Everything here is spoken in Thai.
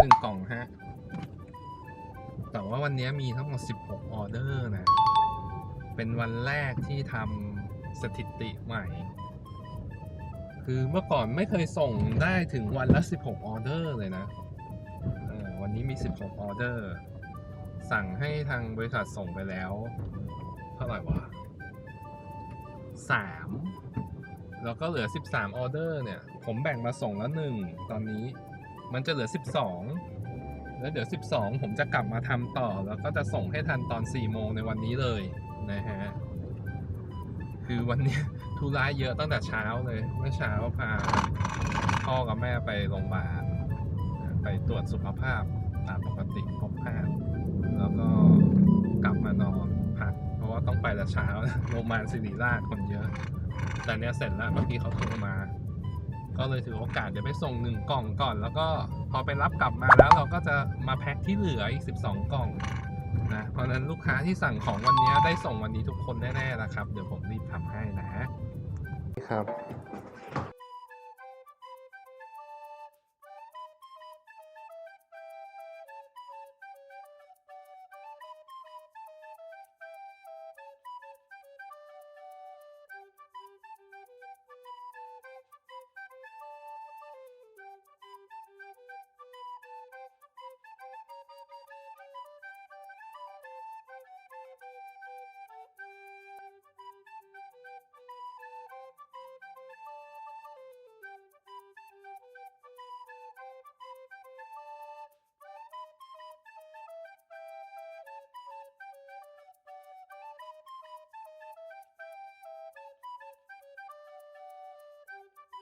หนึ่งกล่องฮะ แต่ว่าวันนี้มีทั้งหมด 16 ออเดอร์นะ เป็นวันแรกที่ทำสถิติใหม่ คือเมื่อก่อนไม่เคยส่งได้ถึงวันละ 16 ออเดอร์เลยนะ วันนี้มี 16 ออเดอร์ สั่งให้ทางบริษัทส่งไปแล้ว เท่าไหร่วะ3แล้วก็เหลือ 13 ออเดอร์เนี่ย ผมแบ่งมาส่งแล้วหนึ่งตอนนี้ มันจะเหลือ 12 แล้วเดี๋ยว 12 ผมจะกลับมาทำต่อ แล้วก็จะส่งให้ทันตอน 4 โมงในวันนี้เลยนะฮะ คือวันนี้ธุระเยอะตั้งแต่เช้าเลย เมื่อเช้าพาพ่อกับแม่ไปโรงพยาบาล ไปตรวจสุขภาพตามปกติพบแพทย์แล้วก็กลับมานอนพัก เพราะว่าต้องไปแต่เช้า โรงพยาบาลศิริราชคนเยอะ แต่เนี้ยเสร็จแล้วเมื่อกี้เขาโทรมา ก็เลยถือโอกาสเดี๋ยวไปส่งหนึ่งกล่องก่อน แล้วก็พอไปรับกลับมาแล้วเราก็จะมาแพ็คที่เหลืออีก 12 กล่องนะเพราะฉะนั้นลูกค้าที่สั่งของวันนี้ได้ส่งวันนี้ทุกคนแน่ๆนะครับ เดี๋ยวผมรีบทำให้นะครับ